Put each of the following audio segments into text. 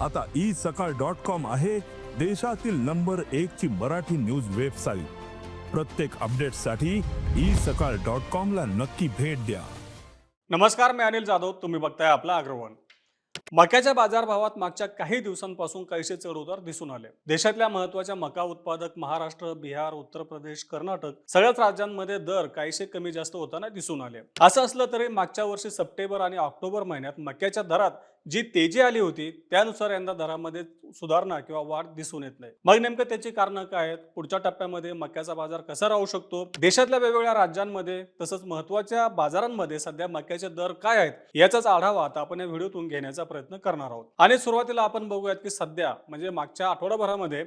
आता ई सकाळ dot com आहे देशातील नंबर एक ची मराठी न्यूज वेबसाईट. प्रत्येक अपडेटसाठी ई सकाळ डॉट कॉम ला नक्की भेट द्या. नमस्कार मी अनिल जाधव. तुम्ही बघताय आपला अग्रवन मक्याच्या बाजारभावात मागच्या काही दिवसांपासून काहीसे चढउतार दिसून आले? देशातल्या महत्त्वाच्या मका उत्पादक महाराष्ट्र बिहार उत्तर प्रदेश कर्नाटक सगळ्याच राज्यांमध्ये दर काहीसे कमी जास्त होताना दिसून आले. असं असलं तरी मागच्या वर्षी सप्टेंबर आणि ऑक्टोबर महिन्यात मक्याच्या दरात जी तेजी आली होती त्यानुसार यंदा दरामध्ये सुधारणा किंवा वाढ दिसून येत नाही. मग नेमकं त्याची कारणं काय आहेत? पुढच्या टप्प्यामध्ये मक्याचा बाजार कसा राहू शकतो? देशातल्या वेगवेगळ्या राज्यांमध्ये तसंच महत्त्वाच्या बाजारांमध्ये सध्या मक्याचे दर काय आहेत याचाच आढावा आता आपण या व्हिडिओतून घेण्याचा प्रयत्न करणार आहोत. आणि सुरुवातीला आपण बघूयात की सध्या म्हणजे मागच्या आठवडाभरामध्ये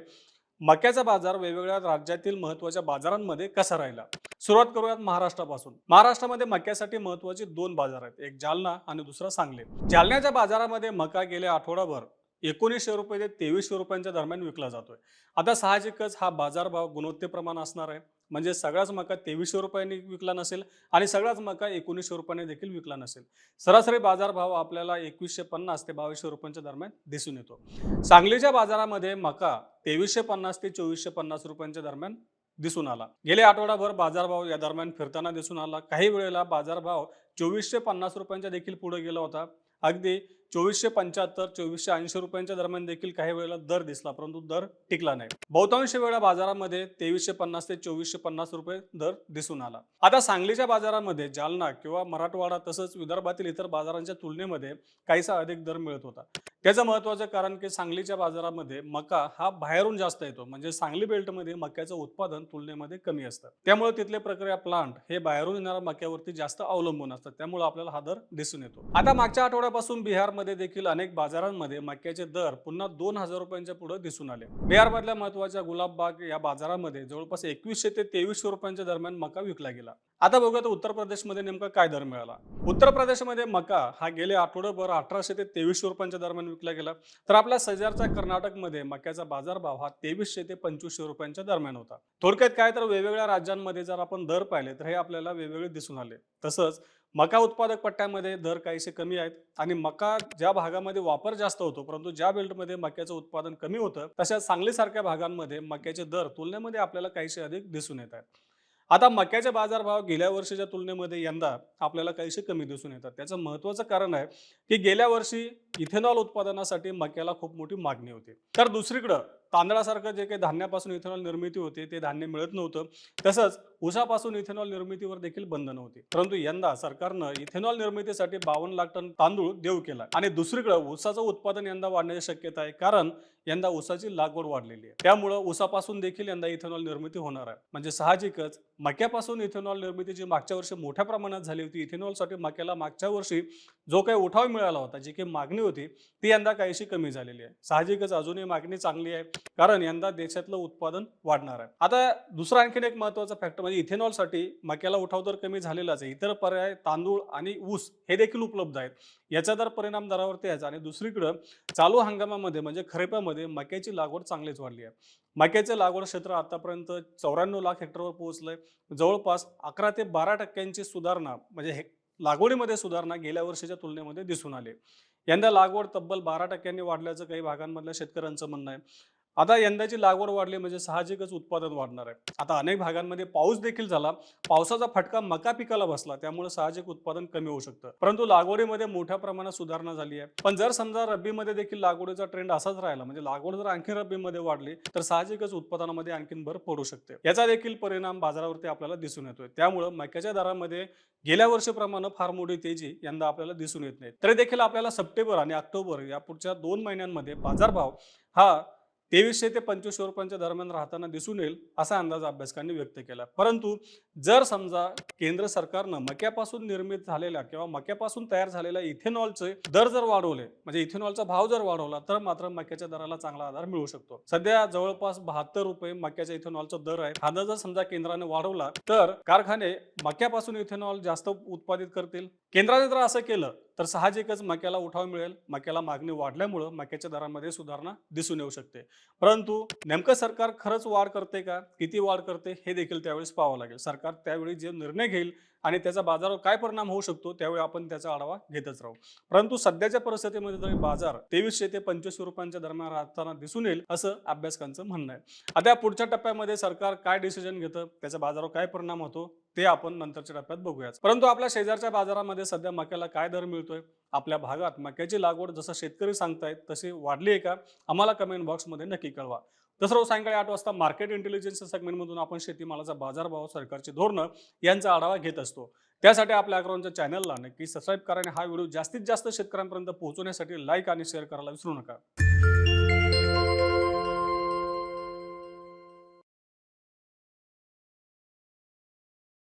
मक्याचा बाजार वेगवेगळ्या राज्यातील महत्त्वाच्या बाजारांमध्ये कसा राहिला? सुरुवात करूयात महाराष्ट्रापासून. महाराष्ट्रामध्ये मक्यासाठी महत्त्वाचे दोन बाजार आहेत. एक जालना आणि दुसरा सांगली. जालन्याच्या बाजारामध्ये मका गेल्या आठवडाभर एकोणीसशे रुपये ते तेवीसशे रुपयांच्या दरम्यान विकला जातोय. आता साहजिकच हा बाजारभाव गुणवत्तेप्रमाण असणार आहे. म्हणजे सगळाच मका तेवीसशे रुपयांनी विकला नसेल आणि सगळाच मका एकोणीसशे रुपयांनी देखील विकला नसेल. सरासरी बाजारभाव आपल्याला एकवीसशे पन्नास ते बावीसशे रुपयांच्या दरम्यान दिसून येतो. सांगलीच्या बाजारामध्ये मका तेवीसशे पन्नास ते चोवीसशे पन्नास रुपयांच्या दरम्यान दिसून आला. गेले आठवडाभर बाजारभाव या दरम्यान फिरताना दिसून आला. काही वेळेला बाजारभाव चोवीसशे पन्नास रुपयांच्या देखील पुढे गेला होता. अगदी चोवीसशे पंच्याहत्तर चोवीसशे ऐंशी रुपयांच्या दरम्यान देखील काही वेळेला दर दिसला परंतु दर टिकला नाही. बहुतांश वेळा बाजारामध्ये तेवीसशे पन्नास ते चोवीसशे पन्नास रुपये दर दिसून आला. आता सांगलीच्या बाजारामध्ये जालना किंवा मराठवाडा तसंच विदर्भातील इतर बाजारांच्या तुलनेमध्ये काहीसा अधिक दर मिळत होता. त्याचं महत्वाचं कारण की सांगलीच्या बाजारामध्ये मका हा बाहेरून जास्त येतो. म्हणजे सांगली बेल्टमध्ये मक्याचं उत्पादन तुलनेमध्ये कमी असतं. त्यामुळे तिथले प्रक्रिया प्लांट हे बाहेरून येणाऱ्या मक्यावरती जास्त अवलंबून असतात त्यामुळे आपल्याला हा दर दिसून येतो. आता मागच्या आठवड्यापासून बिहार बिहारमध्ये देखील अनेक बाजारांमध्ये मक्याचे दर पुन्हा दोन हजार रुपयांच्या पुढे दिसून आले. बिहारमधल्या महत्त्वाच्या गुलाबबाग या बाजारामध्ये जवळपास एकवीसशे ते तेवीसशे रुपयांच्या दरम्यान मका विकला गेला. आता बघूया तर उत्तर प्रदेशमध्ये नेमका काय दर मिळाला. उत्तर प्रदेशमध्ये मका हा गेले आठवड्याभर अठराशे ते तेवीसशे रुपयांच्या दरम्यान विकला गेला. तर आपल्या शेजारच्या कर्नाटकमध्ये मक्याचा बाजारभाव हा तेवीसशे ते पंचवीसशे रुपयांच्या दरम्यान होता. थोडक्यात काय तर वेगवेगळ्या राज्यांमध्ये जर आपण दर पाहिले तर हे आपल्याला वेगवेगळे दिसून आले. तसंच मका उत्पादक पट्ट्यामध्ये दर काहीसे कमी आहेत आणि मका ज्या भागामध्ये वापर जास्त होतो परंतु ज्या बेल्टमध्ये मक्याचं उत्पादन कमी होतं तशा सांगलीसारख्या भागांमध्ये मक्याचे दर तुलनेमध्ये आपल्याला काहीसे अधिक दिसून येत आहेत. आता मक्याचे बाजारभाव गेल्या वर्षीच्या तुलनेमध्ये यंदा आपल्याला काहीसे कमी दिसून येतात. त्याचं महत्त्वाचं कारण आहे की गेल्या वर्षी इथेनॉल उत्पादनासाठी मक्याला खूप मोठी मागणी होती. तर दुसरीकडं तांदळासारखं जे काही धान्यापासून इथेनॉल निर्मिती होते ते धान्य मिळत नव्हतं. तसंच उसापासून इथेनॉल निर्मितीवर देखील बंधन होती परंतु यंदा सरकारनं इथेनॉल निर्मितीसाठी बावन्न लाख टन तांदूळ देऊ केला आणि दुसरीकडे ऊसाचं उत्पादन यंदा वाढण्याची शक्यता आहे कारण यंदा ऊसाची लागवड वाढलेली आहे. त्यामुळं ऊसापासून देखील यंदा इथेनॉल निर्मिती होणार आहे. म्हणजे साहजिकच मक्यापासून इथेनॉल निर्मिती जी मागच्या वर्षी मोठ्या प्रमाणात झाली होती इथेनॉलसाठी मक्याला मागच्या वर्षी जो काही उठाव मिळाला होता जी काही मागणी होती ती यंदा काहीशी कमी झालेली आहे. साहजिकच अजूनही मागणी चांगली आहे. कारण यंदा देशातलं उत्पादन वाढणार आहे. आता दुसरा आणखीन एक महत्त्वाचा फॅक्टर म्हणजे इथेनॉलसाठी मक्याला उठाव दर कमी झालेलाच आहे. इतर पर्याय तांदूळ आणि ऊस हे देखील उपलब्ध आहेत. याचा दर परिणाम दरावरती यायचा आणि दुसरीकडं चालू हंगामामध्ये म्हणजे खरेपामध्ये मक्याची लागवड चांगलीच वाढली आहे. मक्याचं लागवड क्षेत्र आतापर्यंत चौऱ्याण्णव लाख हेक्टरवर पोहोचलंय. जवळपास अकरा ते बारा टक्क्यांची सुधारणा म्हणजे हे लागवडीमध्ये सुधारणा गेल्या वर्षीच्या तुलनेमध्ये दिसून आली यंदा लागवड तब्बल बारा टक्क्यांनी वाढल्याचं काही भागांमधल्या शेतकऱ्यांचं म्हणणं आहे. आता यंदाची लागवड वाढली म्हणजे साहजिकच उत्पादन वाढणार आहे. आता अनेक भागांमध्ये पाऊस देखील झाला. पावसाचा फटका मका पिकाला बसला. त्यामुळे साहजिक उत्पादन कमी होऊ शकतं. परंतु लागवडीमध्ये मोठ्या प्रमाणात सुधारणा झाली आहे. पण जर समजा रब्बीमध्ये देखील लागवडीचा ट्रेंड असाच राहिला म्हणजे लागवड जर आणखी रब्बीमध्ये वाढली तर साहजिकच उत्पादनामध्ये आणखीन भर पडू शकते. याचा देखील परिणाम बाजारावरती आपल्याला दिसून येतोय. त्यामुळं मक्याच्या दरामध्ये गेल्या वर्षीप्रमाणे फार मोठी तेजी यंदा आपल्याला दिसून येत नाही. तरी देखील आपल्याला सप्टेंबर आणि ऑक्टोबर या पुढच्या दोन महिन्यांमध्ये बाजारभाव हा तेवीसशे ते पंचवीसशे रुपयांच्या दरम्यान राहताना दिसून येईल असा अंदाज अभ्यासकांनी व्यक्त केला. परंतु जर समजा केंद्र सरकारनं मक्यापासून निर्मित झालेल्या किंवा मक्यापासून तयार झालेल्या इथेनॉलचे दर जर वाढवले म्हणजे इथेनॉलचा भाव जर वाढवला तर मात्र मक्याच्या दराला चांगला आधार मिळू शकतो. सध्या जवळपास बहात्तर रुपये मक्याच्या इथेनॉलचा दर आहे. हा दर जर समजा केंद्राने वाढवला तर कारखाने मक्यापासून इथेनॉल जास्त उत्पादित करतील. केंद्राने जर असं केलं तर साहजिकच मक्याला उठाव मिळेल. मक्याला मागणी वाढल्यामुळं मक्याच्या दरामध्ये सुधारणा दिसून येऊ शकते. परंतु नेमकं सरकार खरंच वाढ करते का? किती वाढ करते? हे देखील त्यावेळेस पाहावं लागेल. सरकार सरकार त्यावेळी जे निर्णय घेईल आणि त्याचा बाजारावर काय परिणाम होऊ शकतो त्यावेळी आपण त्याचा आढावा घेतच राहू. परंतु सध्याच्या परिस्थितीमध्ये तरी बाजार तेवीसशे ते पंचवीसशे रुपयांच्या दरम्यान राहताना दिसून येईल असं अभ्यासकांचं म्हणणं आहे. आता पुढच्या टप्प्यामध्ये सरकार काय डिसिजन घेतं त्याचा बाजारावर काय परिणाम होतो ते आपण नंतरच्या टप्प्यात बघूयाच परंतु आपल्या शेजारच्या बाजारामध्ये सध्या मक्याला काय दर मिळतोय आपल्या भागात मक्याची लागवड जसं शेतकरी सांगतायत तशी वाढली आहे का आम्हाला कमेंट बॉक्समध्ये नक्की कळवा. तसं रोज सायंकाळी आठ वाजता मार्केट इंटेलिजन्स सेगमेंटमधून आपण शेतीमालाचा बाजारभाव सरकारची धोरणं यांचा आढावा घेत असतो असतो. त्यासाठी आपल्या अग्रवांच्या चॅनलला नक्की सबस्क्राईब करा आणि हा व्हिडिओ जास्तीत जास्त शेतकऱ्यांपर्यंत पोहोचवण्यासाठी लाईक आणि शेअर करायला विसरू नका.